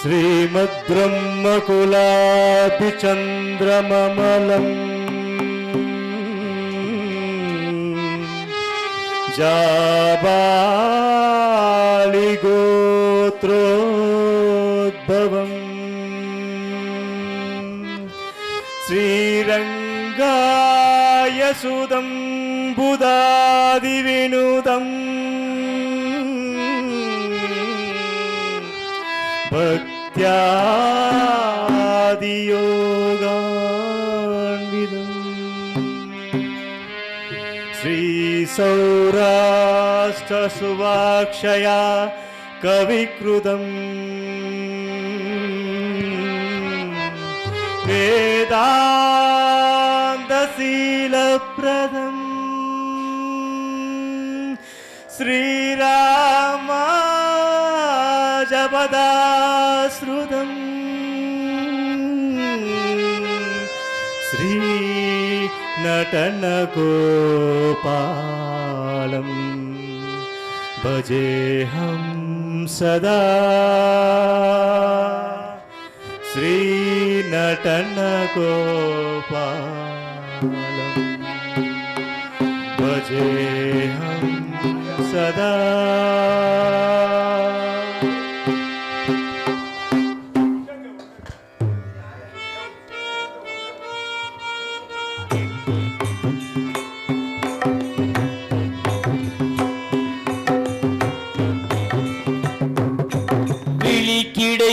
श्रीमद्ब्रह्मकुलाभिचन्द्रममलम् जाबालिगोत्रोद्भवम् श्रीरङ्गाय सुदं बुधादिविनुदम् भक्त्यादियोगान्विदम् श्रीसौराष्ट्रसुवाक्षया कविकृतम्। वेदान्तशीलप्रदम् श्रीरामाजपदाश्रुतम् श्रीनटनगोपालम् भजेऽहं सदा श्रीनटनगोपालम् भजेऽहं सदा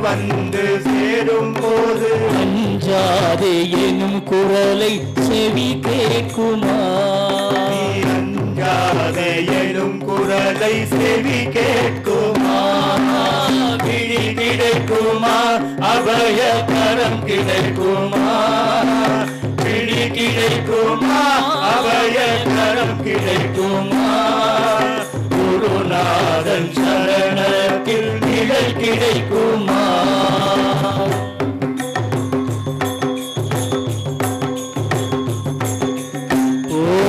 வந்து சேரும் போது. அஞ்சாதே எனும் குரலை செவி கேட்குமா? அஞ்சாதே எனும் குரலை செவி கேட்குமா? விழி கிடைக்குமா? அபயகரம் கிடைக்குமா? விழி கிடைக்குமா? அபயகரம் கிடைக்குமா? குருநாதன் சரணத்தில் நிழல் கிடைக்குமா?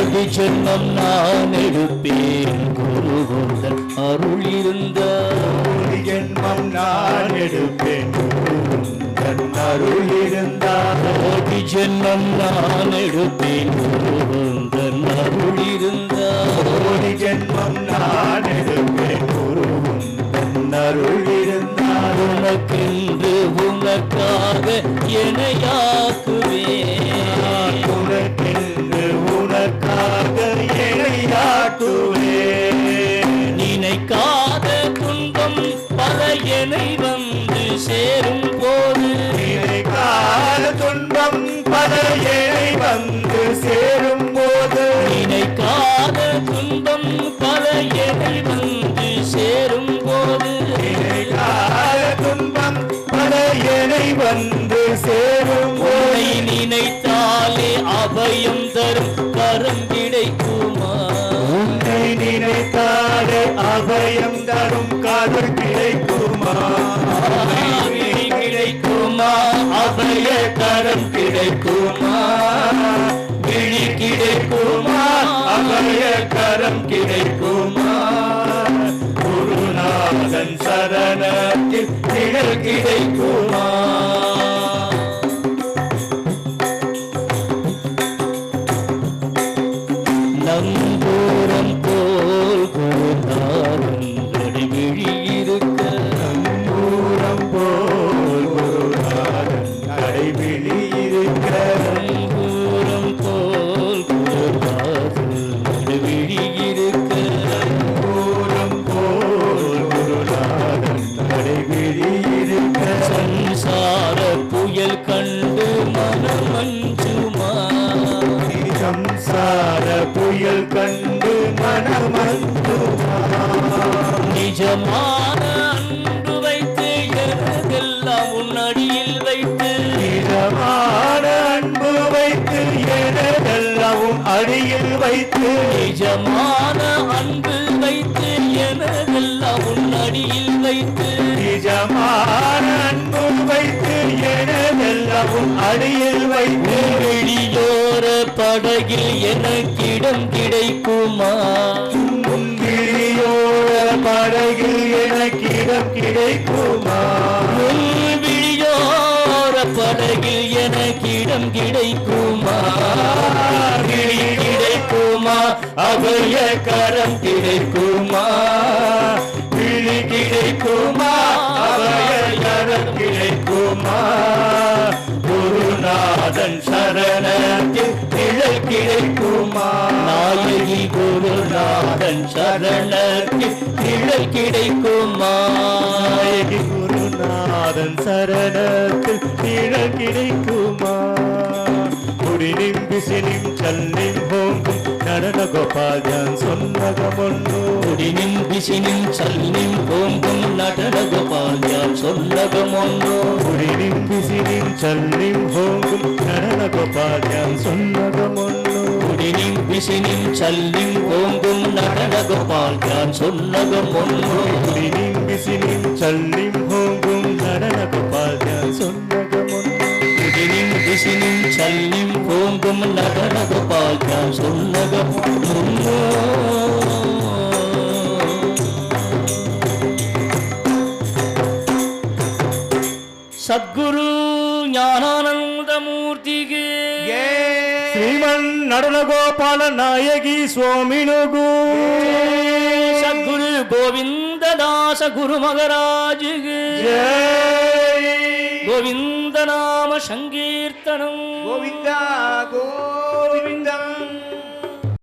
கோடி ஜென்மம் நான் எடுப்பேன். குருகுந்தன் அருள் இருந்தார் கோடி ஜென்மம் நான் எடுப்பேன். உந்தன் அருள் இருந்தால் கோடி ஜென்மம் நான் எடுப்பேன். குருகுந்தன் அருள் இருந்தார் கோடி ஜென்மம் நான் எடுப்பேன். குரு உந்தன் அருள் இருந்தால் உனக்கென்று உனக்காக எனையாக்குவேன் வந்து சேரும் உன்னை நினைத்தாலே அபயம் தரும். கரம் கிடைக்குமா? உன்னை நினைத்தாலே அபயம் தரும். காதல் கிடைக்குமா? கிடைக்குமா? அபய கரம் கிடைக்குமா? விழி கிடைக்குமா? அபய கரம் கிடைக்குமா? குருநாதன் சரணத்தில் நிழல் கிடைக்குமா? கண்டு மனமந்து நிஜமான அன்பு வைத்து எனதெல்லாம் உன்னடியில் வைத்து. நிஜமான அன்பு வைத்து எனதெல்லாம் அடியில் வைத்து. நிஜமான அன்பு வைத்து எனதெல்லாம் உன்னடியில் வைத்து. நிஜமான அன்பு வைத்து எனதெல்லாம் அடியில் வைத்து. படகில் எனக்கிடம் கிடைக்குமா? உன் விழியோர படகில் எனக்கு இடம் கிடைக்குமா? விழியோர படகில் எனக்கிடம் கிடைக்குமா? விழி கிடைக்குமா? அபய கரம் கிடைக்குமா? விழி கிடைக்குமா? அபயகரம் கிடைக்குமா? குருநாதன் சரணத்தில் நிழல் கிடைக்குமா குருநாதன் சரணத்தில் நிழல் கிடைக்குமா குடினிம் பிசினிம் சல்லிம் ஹோங்கும் நடன கோபால் ஜான் சொன்னகமொன்னு குடினின் பிசினின் சல்லின் கோங்கும் நடன கோபால் யான் சொன்னகம் ஒன்றோ குடினிம் பிசினிம் சல்லிம் ஹோங்கும் நடன கோபால் ஜான் சொன்னகமொன்னு குடினின் பிசினின் சல்லின் கோங்கும் நடன கோபால் யான் சொன்னகம் ஒன்றோ. குடினிம் பிசினிம் சல்லிம் ஹோங்கும் நடன கோபால் ஜான் சொன்னகமொன்னு குடினின் பிசினின் சல்லின் கோங்கும் நடன கோபால் யான் சொன்னகம் ஒன்றோ. சத்குரு ಶ್ರೀಮನ್ ನಡನಗೋಪಾಲ ನಾಯಕಿ ಸ್ವಾಮಿನುಗು சத்குரு கோவிந்ததாச குரு மகராஜுக்கு ಜೈ கோவிந்த நாம சங்கீர்த்தனம் ಗೋವಿಂದ ಗೋವಿಂದ